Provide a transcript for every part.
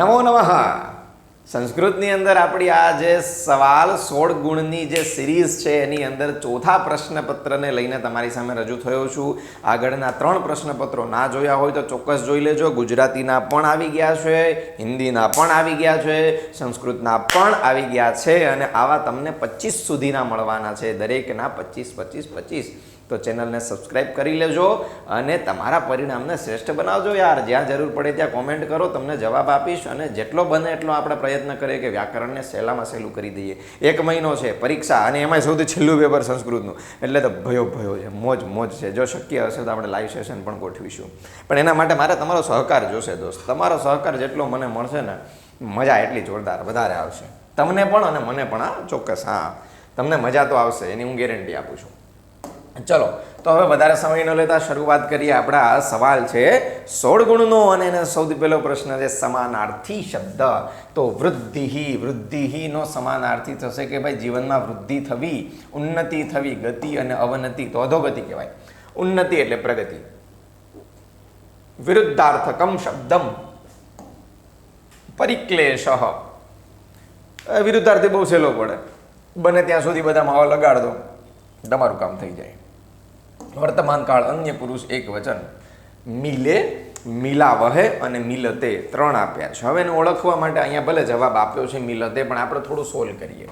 નમો નમઃ. સંસ્કૃતની અંદર આપણી આ જે સવાલ સોળ ગુણની જે સિરીઝ છે, એની અંદર ચોથા પ્રશ્નપત્રને લઈને તમારી સામે રજૂ થયો છું. આગળના ત્રણ પ્રશ્નપત્રો ના જોયા હોય તો ચોક્કસ જોઈ લેજો. ગુજરાતીના પણ આવી ગયા છે, હિન્દીના પણ આવી ગયા છે, સંસ્કૃતના પણ આવી ગયા છે અને આવા તમને પચીસ સુધીના મળવાના છે. દરેકના પચીસ પચીસ પચીસ. તો ચેનલને સબસ્ક્રાઇબ કરી લેજો અને તમારા પરિણામને શ્રેષ્ઠ બનાવજો યાર. જ્યાં જરૂર પડે ત્યાં કોમેન્ટ કરો, તમને જવાબ આપીશ અને જેટલો બને એટલો આપણે પ્રયત્ન કરીએ કે વ્યાકરણને સહેલામાં સહેલું કરી દઈએ. એક મહિનો છે પરીક્ષા અને એમાંય સૌથી છેલ્લું પેપર સંસ્કૃતનું. એટલે તો ભયો ભયો છે, મોજ મોજ છે. જો શક્ય હશે તો આપણે લાઈવ સેશન પણ ગોઠવીશું. પણ એના માટે મારે તમારો સહકાર જોશે દોસ્ત. તમારો સહકાર જેટલો મને મળશે ને, મજા એટલી જોરદાર વધારે આવશે. તમને પણ અને મને પણ આ ચોક્કસ, હા. તમને મજા તો આવશે, એની હું ગેરંટી આપું છું. ચલો, તો હવે વધારે સમય ન લેતા શરૂઆત કરીએ આપણા સવાલ છે, સોળ ગુણનો અને એનો સૌથી પહેલો પ્રશ્ન છે, સમાનાર્થી શબ્દ. તો વૃદ્ધિ વૃદ્ધિનો સમાનાર્થી થશે કે ભાઈ જીવનમાં વૃદ્ધિ થવી, ઉન્નતિ થવી, ગતિ અને અવનતિ, તો અધોગતિ કહેવાય. ઉન્નતિ એટલે પ્રગતિ. વિરુદ્ધાર્થકમ શબ્દમ. પરિક્લેશ. વિરુદ્ધાર્થી બહુ સહેલો પડે. બને ત્યાં સુધી બધા માવા લગાડ દો તમારું કામ થઈ જાય. વર્તમાન કાળ અન્ય પુરુષ એક વચન. મિલે, મિલાવહે અને મિલતે ત્રણ આપ્યા છે. હવે એને ઓળખવા માટે અહીંયા ભલે જવાબ આપ્યો છે મિલતે, પણ આપણે થોડું સોલ્વ કરીએ.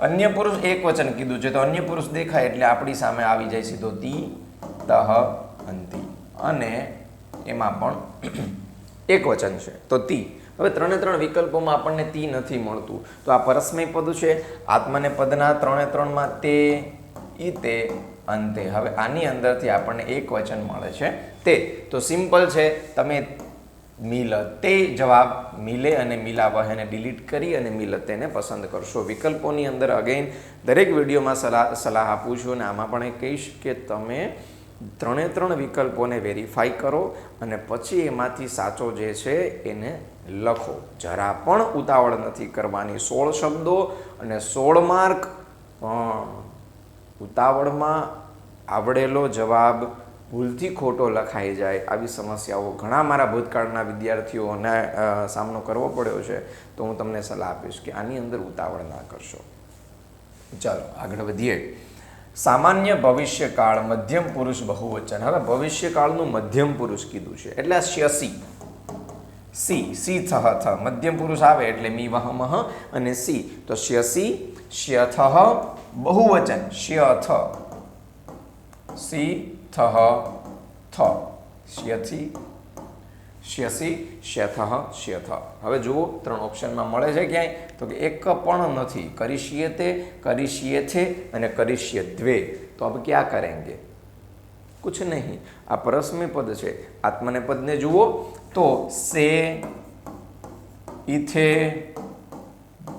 અન્ય પુરુષ એક વચન કીધું છે, તો અન્ય પુરુષ દેખાય એટલે આપણી સામે આવી જાય સીધો તી, તહ, અંતિ. અને એમાં પણ એક વચન છે, તો તી. હવે ત્રણે ત્રણ વિકલ્પોમાં આપણને તી નથી મળતું. તો આ પરસ્મય પદ છે, આત્મને પદના ત્રણે ત્રણમાં તે ઈ તે અંતે. હવે આની અંદરથી આપણને એક વચન મળે છે તે. તો સિમ્પલ છે, તમે મિલ તે જવાબ મિલે અને મિલાવહેને ડિલીટ કરી અને મિલ તેને પસંદ કરશો. વિકલ્પોની અંદર અગેન દરેક વિડીયોમાં સલાહ સલાહ આપું છું અને આમાં પણ એ કહીશ કે તમે ત્રણે ત્રણ વિકલ્પોને વેરીફાઈ કરો અને પછી એમાંથી સાચો જે છે એને લખો. જરા પણ ઉતાવળ નથી કરવાની. સોળ શબ્દો અને સોળ માર્ક ઉતાવળમાં આવડેલો જવાબ ભૂલથી ખોટો લખાઈ જાય આવી સમસ્યાઓ ઘણા મારા ભૂતકાળના વિદ્યાર્થીઓને સામનો કરવો પડ્યો છે, તો હું તમને સલાહ આપીશ કે આની અંદર ઉતાવળ ના કરશો. ચાલો, આગળ વધીએ. સામાન્ય ભવિષ્યકાળ મધ્યમ પુરુષ બહુવચન. હવે ભવિષ્યકાળનું મધ્યમ પુરુષ કીધું છે. એટલે આ શ્યસી સી. સી થહ થ મધ્યમ પુરુષ આવે એટલે મી વહ મહ અને સી. તો શ્યસી શ્યથ બહુવચન. શ્યથ સી થહ થ શ્યથી શ્યસી શ્યથ શ્યથ હવે જુઓ, ત્રણ ઓપ્શનમાં મળે છે ક્યાંય? તો કે એક પણ નથી. કરીશીએ તે કરીશીએ છે અને કરીશીએ દ્વે તો અબ ક્યાં કરેંગે? કુછ નહીં. આ પરસ્મી પદ છે. આત્મને પદને જુઓ તો સે ઇથે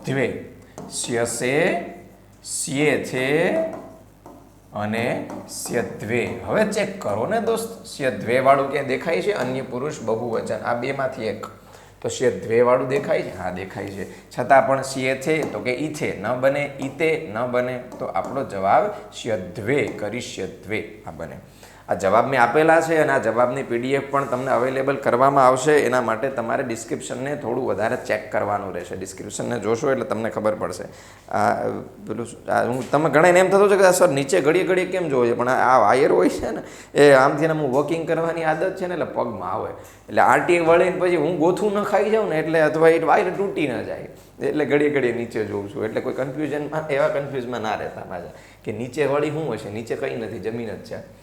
ધ્વે સ્યસે સ્યે છે અને સ્યદ્વે. હવે ચેક કરો ને દોસ્ત. સ્યદ્વે વાળું ક્યાં દેખાય છે? અન્ય પુરુષ બહુવચન. આ બેમાંથી એક. તો સ્યદ્વે વાળું દેખાય છે? હા, દેખાય છે. છતાં પણ સ્ય છે તો કે ઈથે ન બને ઈતે ન બને. તો આપણો જવાબ સ્યદ્વે. કરી સ્યદ્વે. આ બને. આ જવાબ મેં આપેલા છે અને આ જવાબની પીડીએફ પણ તમને અવેલેબલ કરવામાં આવશે. એના માટે તમારે ડિસ્ક્રિપ્શનને થોડું વધારે ચેક કરવાનું રહેશે. ડિસ્ક્રિપ્શનને જોશો એટલે તમને ખબર પડશે. આ, પેલું હું, તમે ઘણા એમ થતું છે કે સર નીચે ઘડીએ ઘડીએ કેમ જોવો છે? પણ આ આ વાયર હોય છે ને, એ આમથી હું વોકિંગ કરવાની આદત છે ને એટલે પગમાં આવે. એટલે આરટી વળીને પછી હું ગોથું ન ખાઈ જાઉં ને એટલે અથવા એ વાયર તૂટી ન જાય. એટલે ઘડીએ ઘડીએ નીચે જોઉં છું. એટલે કોઈ કન્ફ્યુઝનમાં એવા કન્ફ્યુઝમાં ના રહેતા પાછા. કે નીચે વળી શું હશે? નીચે કંઈ નથી, જમીન જ છે.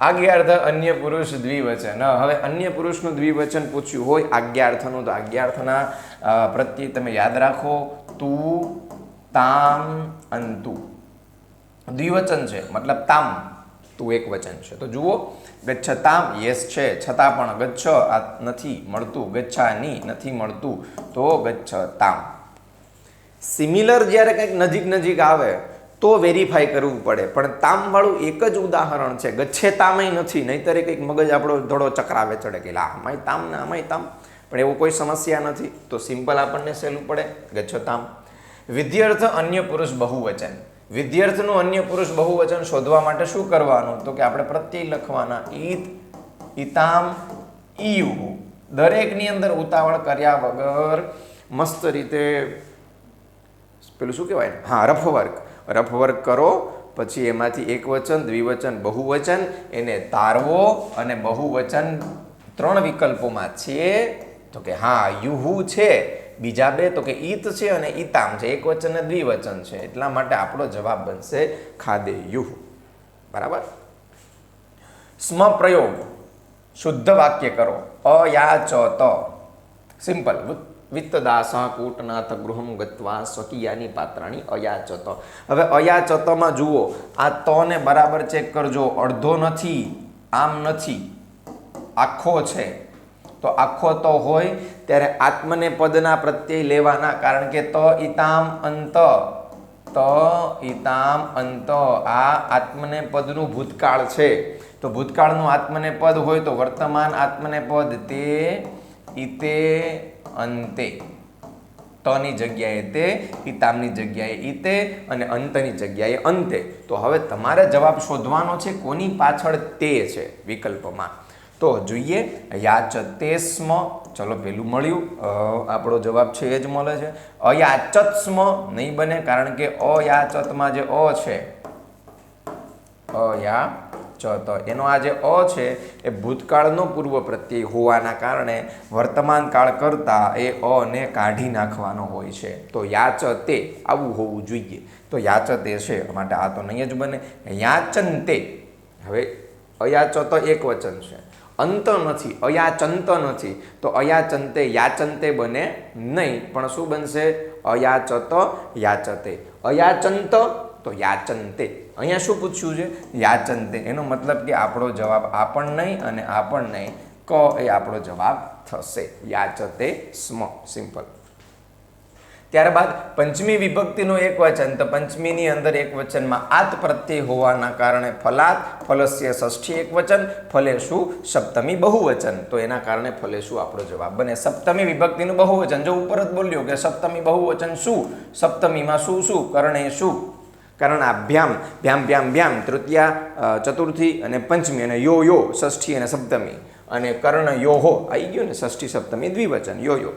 આજ્ઞાર્થ અન્ય પુરુષ દ્વિવચન. હવે અન્ય પુરુષનું દ્વિવચન પૂછ્યું હોય આજ્ઞાર્થનું તો આજ્ઞાર્થના પ્રત્યે તમે યાદ રાખો, તું, તામ અંતુ દ્વિવચન છે, મતલબ તામ. તું એક વચન છે. તો જુઓ, ગચ્છ તામ, યસ છે, છતાં પણ ગચ્છ આ નથી મળતું, ગચ્છાની નથી મળતું, તો ગચ્છ તામ. સિમિલર જ્યારે કંઈક નજીક નજીક આવે તો વેરીફાઈ કરવું પડે. પણ તામવાળું એક જ ઉદાહરણ છે. ગચ્છે તામય નથી, નહીંતર કંઈક મગજ આપણો ધડો ચક્રાવે ચડે કે આમાંય તામ ને આમાંય તામ. પણ એવું કોઈ સમસ્યા નથી. તો સિમ્પલ આપણને સહેલું પડે. ગચ્છો તામ. વિદ્યાર્થ અન્ય પુરુષ બહુવચન. વિદ્યાર્થનું અન્ય પુરુષ બહુવચન શોધવા માટે શું કરવાનું? તો કે આપણે પ્રત્યય લખવાના. ઈત, ઈતામ, ઈયુ. દરેકની અંદર ઉતાવળ કર્યા વગર મસ્ત રીતે, પેલું શું કહેવાય? હા રફ વર્ક રફ વર્ક કરો, પછી એમાંથી એક વચન દ્વિવચન, બહુવચન એને તારવો અને બહુવચન ત્રણ વિકલ્પોમાં છે. તો કે હા, યુહુ છે, બીજા બે તો કે ઈત છે અને ઈતામ છે. એક વચન અને દ્વિવચન છે. એટલા માટે આપણો જવાબ બનશે ખાદે યુહુ. બરાબર? સ્મ પ્રયોગ શુદ્ધ વાક્ય કરો. અ યા ચ ત સિમ્પલ. વિત્તદાસ કૂટનાથ ગૃહમ ગત્વા સ્વકીયાની પાત્રાણી અયાચત. હવે અયાચતમાં જુઓ, આ તને બરાબર ચેક કરજો, અડધો નથી, આમ નથી, આખો છે. તો આખો તો હોય, ત્યારે આત્મને પદના પ્રત્યય લેવાના, કારણ કે ત ઇતામ અંત, ત ઇતામ અંત, આ આત્મને પદનું ભૂતકાળ છે. તો ભૂતકાળનું આત્મને પદ હોય તો વર્તમાન આત્મને પદ તે ઈતે અંતે. તની જગ્યાએ તે, પિતામની જગ્યાએ ઈતે અને અંતની જગ્યાએ અંતે. તો હવે તમારે જવાબ શોધવાનો છે કોની પાછળ તે છે વિકલ્પમાં. તો જોઈએ યાચ તે સ્મ ચલો પેલું મળ્યું આપણો જવાબ છે એ જ મળે છે. અયાચત સ્મ નહીં બને કારણ કે અયાચતમાં જે અ છે, અયા ચત એનો આ જે અ છે, એ ભૂતકાળનો પૂર્વ પ્રત્યય હોવાના કારણે વર્તમાન કાળ કરતાં એ અને કાઢી નાખવાનો હોય છે. તો યાચતે આવું હોવું જોઈએ. તો યાચતે છે માટે આ તો નહીં જ બને. યાચંતે, હવે અયાચત એક વચન છે. અંત નથી, અયાચંત નથી. તો અયાચંતે, યાચંતે બને નહીં. પણ શું બનશે? અયાચત યાચતે. અયાચંત તો યાચંતે. અહીંયા શું પૂછ્યું છે? યાચંતે. એનો મતલબ કે આપણો જવાબ આપણ નહીં અને આપણ નહીં. ક એ આપણો જવાબ થશે. યાચતે સ્મ. સિમ્પલ ત્યારબાદ પંચમી વિભક્તિનું એક વચન. તો પંચમીની અંદર એક વચનમાં આત પ્રત્યય હોવાના કારણે ફલાત, ફલસ્ય ષષ્ઠી એક વચન ફલેશુ સપ્તમી બહુવચન. તો એના કારણે ફલેશુ આપણો જવાબ બને. સપ્તમી વિભક્તિનું બહુવચન. જો ઉપર જ બોલ્યો કે સપ્તમી બહુવચન શું? સપ્તમીમાં શું શું? કરણે શું કરણાભ્યામ ભ્યામ ભ્યામ ભ્યામ તૃતીયા અ, ચતુર્થી અને પંચમી અને યો યો ષષ્ઠી અને સપ્તમી. અને કર્ણ યો હો આવી ગયું ને ષષ્ઠી સપ્તમી દ્વિવચન યો યો.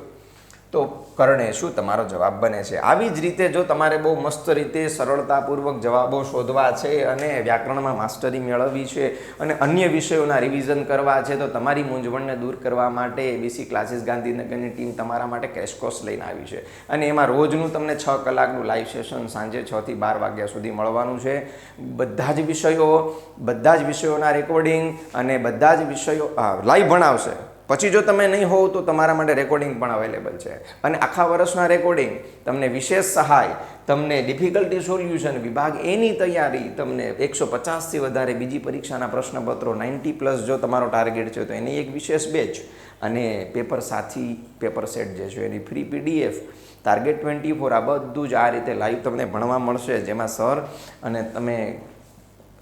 તો કરણે શું તમારો જવાબ બને છે? આવી જ રીતે જો તમારે બહુ મસ્ત રીતે સરળતાપૂર્વક જવાબો શોધવા છે અને વ્યાકરણમાં માસ્ટરી મેળવવી છે અને અન્ય વિષયોના રિવિઝન કરવા છે, તો તમારી મૂંઝવણને દૂર કરવા માટે એબીસી ક્લાસીસ ગાંધીનગરની ટીમ તમારા માટે ક્રેશ કોર્સ લઈને આવી છે. અને એમાં રોજનું તમને છ કલાકનું લાઈવ સેશન સાંજે છથી બાર વાગ્યા સુધી મળવાનું છે. બધા જ વિષયો, બધા જ વિષયોના રેકોર્ડિંગ અને બધા જ વિષયો લાઈવ ભણાવશે. પછી જો તમે નહીં હોવ તો તમારા માટે રેકોર્ડિંગ પણ અવેલેબલ છે. અને આખા વર્ષના રેકોર્ડિંગ તમને વિશેષ સહાય, તમને ડિફિકલ્ટી સોલ્યુશન વિભાગ એની તૈયારી તમને એકસો પચાસથી વધારે બીજી પરીક્ષાના પ્રશ્નપત્રો નાઇન્ટી પ્લસ જો તમારો ટાર્ગેટ છે તો એની એક વિશેષ બેચ અને પેપર સાથી પેપર સેટ જે છે એની free PDF target twenty four આ બધું જ આ રીતે લાઈવ તમને ભણવા મળશે. જેમાં સર અને તમે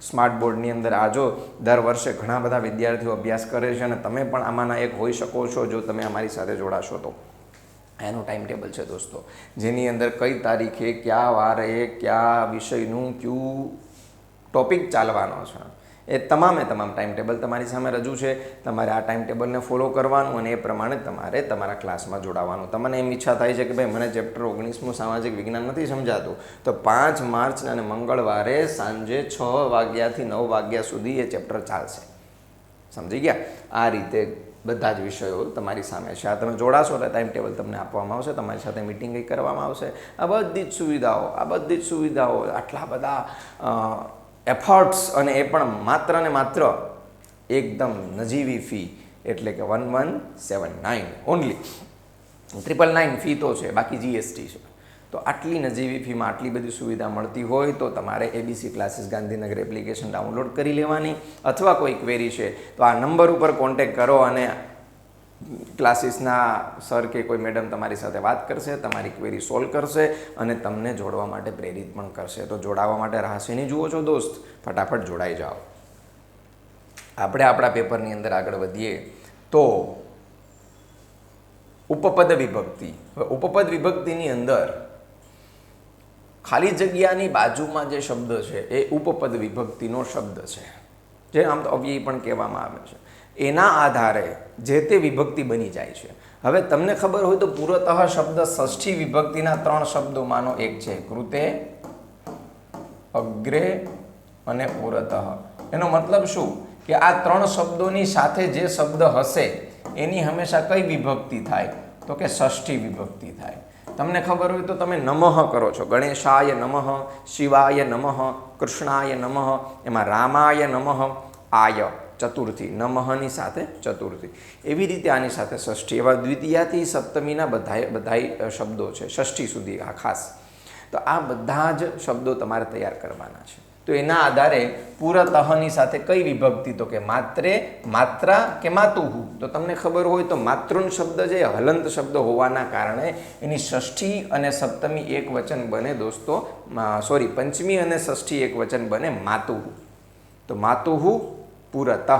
સ્માર્ટ બોર્ડની અંદર આ જો દર વર્ષે ઘણા બધા વિદ્યાર્થીઓ અભ્યાસ કરે છે અને તમે પણ આમાંના એક હોઈ શકો છો જો તમે અમારી સાથે જોડાશો તો. એનું ટાઈમ ટેબલ છે દોસ્તો. જેની અંદર કઈ તારીખે, કયા વારે, કયા વિષયનું ક્યુ ટોપિક ચાલવાનો છે. એ તમામે તમામ ટાઈમ ટેબલ તમારી સામે રજૂ છે. તમારે આ ટાઈમ ટેબલને ફોલો કરવાનું અને એ પ્રમાણે તમારે તમારા ક્લાસમાં જોડાવાનું. તમને એમ ઈચ્છા થાય છે કે ભાઈ મને ચેપ્ટર ઓગણીસમું સામાજિક વિજ્ઞાન નથી સમજાતું, તો પાંચ માર્ચ અને મંગળવારે સાંજે છ વાગ્યાથી નવ વાગ્યા સુધી એ ચેપ્ટર ચાલશે. સમજી ગયા? આ રીતે બધા જ વિષયો તમારી સામે છે. આ તમે જોડાશો એટલે ટાઈમ ટેબલ તમને આપવામાં આવશે, તમારી સાથે મિટિંગ કરવામાં આવશે. આ બધી જ સુવિધાઓ, આ બધી જ સુવિધાઓ, આટલા બધા એફર્ટ્સ અને એ પણ માત્ર ને માત્ર એકદમ નજીવી ફી એટલે કે one one seven nine only triple nine fee તો છે, બાકી જીએસટી છે. તો આટલી નજીવી ફીમાં આટલી બધી સુવિધા મળતી હોય તો તમારે ABC classes Gandhinagar application download કરી લેવાની. અથવા કોઈ ક્વેરી છે, તો આ નંબર ઉપર કોન્ટેક કરો અને ક્લાસીસના સર કે કોઈ મેડમ તમારી સાથે વાત કરશે, તમારી ક્વેરી સોલ્વ કરશે અને તમને જોડવા માટે પ્રેરિત પણ કરશે. તો જોડાવા માટે રાહ જુઓ છો દોસ્ત, ફટાફટ જોડાઈ જાઓ. આપણે આપણા પેપરની અંદર આગળ વધીએ તો ઉપપદ વિભક્તિ. ઉપપદ વિભક્તિની અંદર ખાલી જગ્યાની બાજુમાં જે શબ્દ છે એ ઉપપદ વિભક્તિનો શબ્દ છે. જે આમ તો અવ્યય પણ કહેવામાં આવે છે. એના આધારે જે તે વિભક્તિ બની જાય છે. હવે તમને ખબર હોય તો પૂર્વતઃ શબ્દ ષષ્ઠી વિભક્તિના ત્રણ શબ્દોમાંનો એક છે. કૃતે, અગ્રે અને પુરતઃ. એનો મતલબ શું? કે આ ત્રણ શબ્દોની સાથે જે શબ્દ હશે, એની હંમેશા કઈ વિભક્તિ થાય? તો કે ષષ્ઠી વિભક્તિ થાય. તમને ખબર હોય તો તમે નમઃ કરો છો. ગણેશાય નમઃ, શિવાય નમઃ, કૃષ્ણાય નમઃ, એમાં રામાય નમઃ, આય. ચતુર્થી નમહની સાથે ચતુર્થી. એવી રીતે આની સાથે ષષ્ઠી. એવા દ્વિતીયાથી સપ્તમીના બધાય બધાય શબ્દો છે. ષષ્ઠી સુધી આ ખાસ. તો આ બધા જ શબ્દો તમારે તૈયાર કરવાના છે. તો એના આધારે પૂરતહની સાથે કઈ વિભક્તિ? તો કે માત્રે, માત્રા કે માતુહુ? તો તમને ખબર હોય તો માતૃન શબ્દ જે હલંત શબ્દ હોવાના કારણે એની ષષ્ઠી અને સપ્તમી એક વચન બને દોસ્તો સોરી, પંચમી અને ષષ્ઠી એક વચન બને માતુહુ. તો માતુહુ પુરતઃ.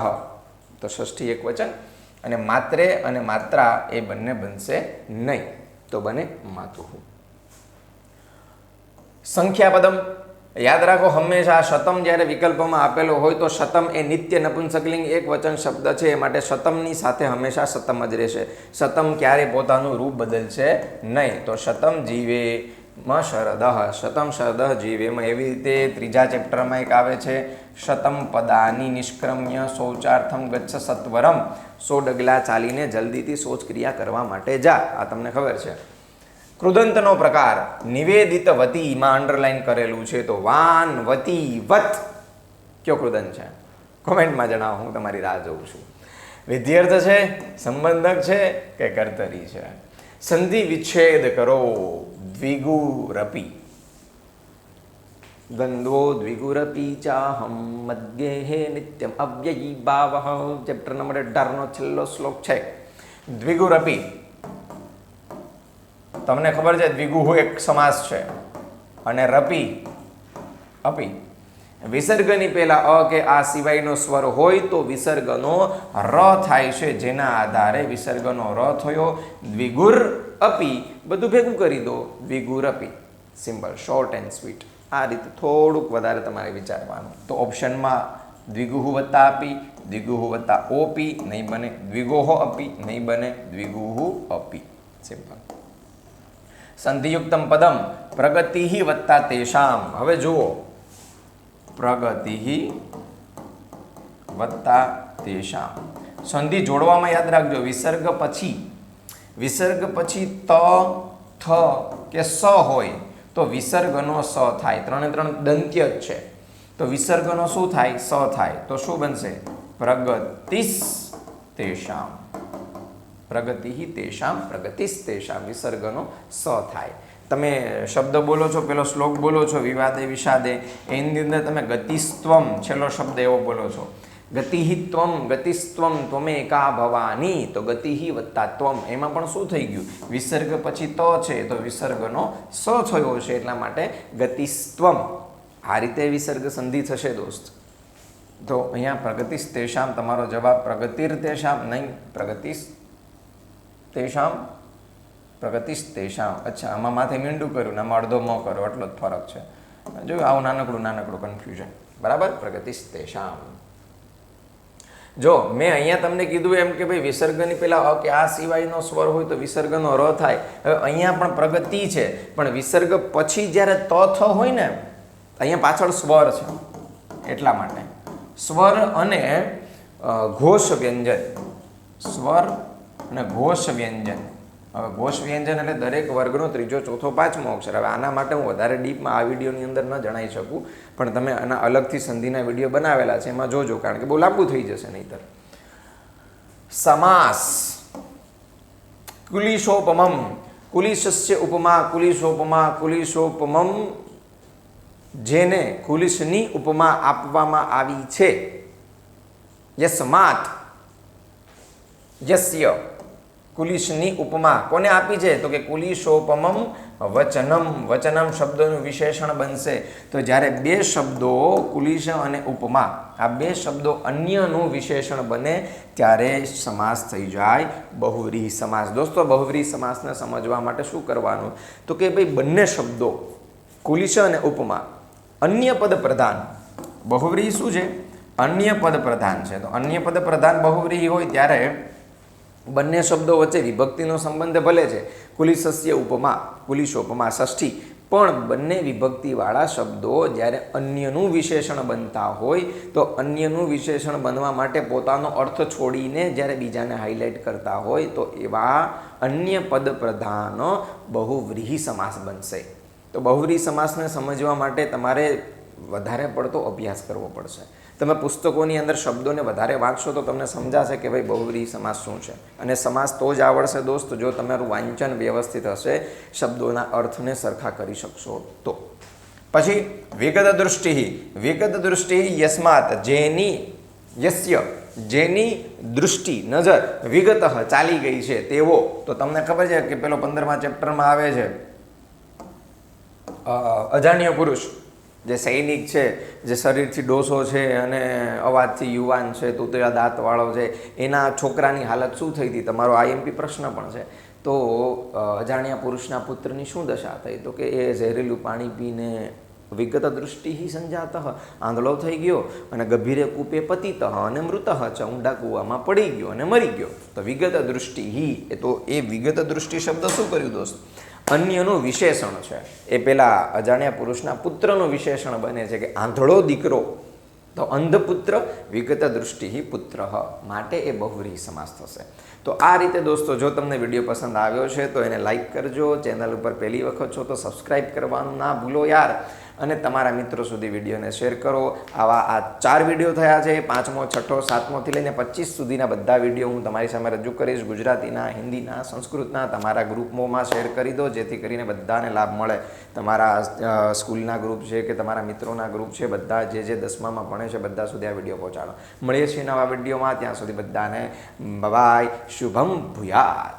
તો ષષ્ઠી એક વચન. અને માત્રે અને માત્રા એ બંને બનશે નહીં. તો બને માતુ સંખ્યાપદમ. યાદ રાખો, હંમેશા શતમ જ્યારે વિકલ્પમાં આપેલો હોય તો શતમ એ નિત્ય નપુંસકલિંગ એક વચન શબ્દ છે. એ માટે શતમની સાથે હંમેશા શતમ જ રહેશે. શતમ ક્યારે પોતાનું રૂપ બદલશે નહીં. તો શતમ જીવે માં શરદ. શતમ શરદ જીવેમાં. એવી રીતે ત્રીજા ચેપ્ટરમાં એક આવે છે. શતમ પદાની નિષ્ક્રમ્ય શૌચાર્થમ ગચ્છ સત્વરમ સો ડગલા ચાલીને જલ્દીથી શૌચક્રિયા કરવા માટે જા આ તમને ખબર છે। કૃદંતનો પ્રકાર નિવેદિત વતીમાં અંડરલાઈન કરેલું છે તો વાન વતી વત કયો કૃદંત છે કોમેન્ટમાં જણાવો હું તમારી રાહ જોઉં છું। વિદ્યાર્થ છે સંબંધક છે કે કર્તરી છે સંધિ વિચ્છેદ કરો દ્વિગુરપી દ્વંદ્વો દ્વિગુરપી ચાહમ મધ્યે નિત્યમ અવ્યયી ભાવ ચેપ્ટર નંબર અઢારનો છેલ્લો શ્લોક છે દ્વિગુરપી તમને ખબર છે દ્વિગુહુ એક સમાસ છે અને રપી અપી વિસર્ગની પહેલા અ કે આ સિવાયનો સ્વર હોય તો વિસર્ગનો ર થાય છે, જેના આધારે વિસર્ગનો ર થયો. દ્વિગુર અપી. બધું ભેગું કરી દો. દ્વિગુર અપી સિમ્પલ શોર્ટ એન્ડ સ્વીટ આ રીતે થોડુંક વધારે તમારે વિચારવાનું. તો ઓપ્શનમાં દ્વિગુહુ વત્તા આપી, દ્વિગુહુ વત્તા ઓપી, નહીં બને દ્વિગોહો અપી, નહીં બને દ્વિગુહુ અપી. સિમ્પલ સંધિયુક્તમ પદમ પ્રગતિ વત્તા તેષામ. હવે જુઓ. પ્રગતિ વત્તા તેષામ. સંધિ જોડવામાં યાદ રાખજો, વિસર્ગ પછી. વિસર્ગ પછી ત, થ કે સ હોય. તો વિસર્ગનો સ થાય. ત્રણે ત્રણ દંત્ય જ છે. તો વિસર્ગનો શું થાય? સ થાય. તો શું બનશે? પ્રગતિસ તેષામ. પ્રગતિ તેષામ, પ્રગતિસ તેશામ વિસર્ગનો સ થાય. તમે શબ્દ બોલો છો, પેલો શ્લોક બોલો છો, વિવાદે વિષાદે. એની અંદર તમે ગતિસ્ત્વમ છેલ્લો શબ્દ એવો બોલો છો. ગતિહિ ત્વમ, ગતિસ્ત્વમ ત્વમેકા ભવાની. તો ગતિહિ વત્તા ત્વમ. એમાં પણ શું થઈ ગયું? વિસર્ગ પછી ત છે, તો વિસર્ગનો સ થયો છે, એટલા માટે ગતિસ્ત્વમ. આ રીતે વિસર્ગ સંધિ થશે, દોસ્ત. તો અહીંયા પ્રગતિસ તેષામ તમારો જવાબ પ્રગતિર તેષામ નહીં પ્રગતિસ તેષામ પ્રગતિસ તેશામ અચ્છા, આમાં માથે મીંડું કર્યું આમાં અડધો મો કર્યો, એટલો જ ફરક છે. જોયું આવું નાનકડું નાનકડું કન્ફ્યુઝન બરાબર? પ્રગતિસ તેષામ જો, મેં અહીંયા તમને કીધું એમ કે ભાઈ વિસર્ગની અ, કે આ સિવાયનો સ્વર હોય તો વિસર્ગનો ર થાય. હવે અહીંયા પણ પ્રગતિ છે. પણ વિસર્ગ પછી જ્યારે ત થ હોય ને, અહીંયા પાછળ સ્વર છે. એટલા માટે. સ્વર અને ઘોષ વ્યંજન. સ્વર અને ઘોષ વ્યંજન. હવે ઘોષ વ્યંજન એટલે દરેક વર્ગનો ત્રીજો, ચોથો, પાંચમો અક્ષર. હવે આના માટે હું વધારે ડીપમાં આ વિડીયોની અંદર ન જણાવી શકું, પણ તમે આના અલગથી સંધિના વીડિયો બનાવેલા છે, એમાં જોજો, કારણ કે બહુ લાંબુ થઈ જશે નહીતર. સમાસ. કુલિશોપમમ. કુલિશસ્ય ઉપમા, કુલિશોપમા, કુલિશોપમમ. જેને કુલિશની ઉપમા આપવામાં આવી છે. યસ્માત. યસ્ય. કુલિશની ઉપમા. કોને આપી છે? તો કે કુલિશોપમમ વચનમ. વચનમ શબ્દોનું વિશેષણ બનશે. તો જ્યારે બે શબ્દો કુલિશ અને ઉપમા, આ બે શબ્દો અન્યનું વિશેષણ બને, ત્યારે સમાસ થઈ જાય બહુવ્રીહી સમાસ. દોસ્તો, બહુવ્રીહી સમાસને સમજવા માટે શું કરવાનું? તો કે ભાઈ, બંને શબ્દો, કુલિશ અને ઉપમા, અન્ય પદ પ્રધાન. બહુવ્રીહી શું છે? અન્ય પદ પ્રધાન છે. તો અન્ય પદ પ્રધાન બહુવ્રીહી હોય ત્યારે બંને શબ્દો વચ્ચે વિભક્તિનો સંબંધ ભલે છે. કુલિસસ્ય ઉપમા, કુલિશોપમા, ષષ્ઠી, પણ બંને વિભક્તિવાળા શબ્દો જ્યારે અન્યનું વિશેષણ બનતા હોય, તો અન્યનું વિશેષણ બનવા માટે પોતાનો અર્થ છોડીને જ્યારે બીજાને હાઇલાઇટ કરતા હોય, તો એવા અન્ય પદ પ્રધાન બહુવ્રીહી સમાસ બનશે. તો બહુવ્રીહી સમાસને સમજવા માટે તમારે વધારે પડતો અભ્યાસ કરવો પડશે. તમે પુસ્તકોની અંદર શબ્દોને વધારે વાંચશો તો તમને સમજાશે કે ભાઈ બહુવ્રીહી સમાસ શું છે. અને સમાસ તો જ આવડશે દોસ્ત, જો તમારું વાંચન વ્યવસ્થિત હશે, શબ્દોના અર્થને સરખા કરી શકશો તો. પછી વિગત દૃષ્ટિ વિગત દૃષ્ટિ યસ્માત, જેની, યસ્ય, જેની દૃષ્ટિ, નજર, વિગત ચાલી ગઈ છે તેવો. તો તમને ખબર છે કે પેલો પંદરમા ચેપ્ટરમાં આવે છે અજાણ્ય પુરુષ. જે સૈનિક છે, જે શરીરથી ડોસો છે અને અવાજથી યુવાન છે તૂતેલા દાંતવાળો છે, એના છોકરાની હાલત શું થઈ હતી? તમારો આઈએમપી પ્રશ્ન પણ છે. તો અજાણ્યા પુરુષના પુત્રની શું દશા થઈ? તો કે એ ઝેરીલું પાણી પીને વિગત દૃષ્ટિ સંજાત, આંધળો થઈ ગયો અને ગભીરે કૂપે પતિત અને મૃત ચ, ઊંડા કૂવામાં પડી ગયો અને મરી ગયો. તો વિગત દૃષ્ટિ એ તો એ વિગત દૃષ્ટિ શબ્દ શું કર્યું દોસ્ત? અન્યનું વિશેષણ છે. એ પેલા અજાણ્યા પુરુષના પુત્રનું વિશેષણ બને છે કે આંધળો દીકરો. તો અંધપુત્ર વિગત દૃષ્ટિ પુત્ર. માટે એ બહુરી સમાસ થશે. તો આ રીતે દોસ્તો, જો તમને વીડિયો પસંદ આવ્યો છે તો એને લાઈક કરજો. ચેનલ ઉપર પહેલી વખત છો તો સબસ્ક્રાઈબ કરવાનું ના ભૂલો યાર. અને તમારા મિત્રો સુધી વિડીયોને શેર કરો. આવા આ ચાર વીડિયો થયા છે, પાંચમો, છઠ્ઠો, સાતમોથી લઈને પચીસ સુધીના બધા વીડિયો હું તમારી સામે રજૂ કરીશ. ગુજરાતીના, હિન્દીના, સંસ્કૃતના તમારા ગ્રુપોમાં શેર કરી દો, જેથી કરીને બધાને લાભ મળે. તમારા સ્કૂલના ગ્રુપ છે કે તમારા મિત્રોના ગ્રુપ છે, બધા જે જે દસમામાં ભણે છે, બધા સુધી આ વીડિયો પહોંચાડો. મળીએ છીએ નવા વિડીયોમાં. ત્યાં સુધી બધાને બાય, શુભમ ભૂયાત.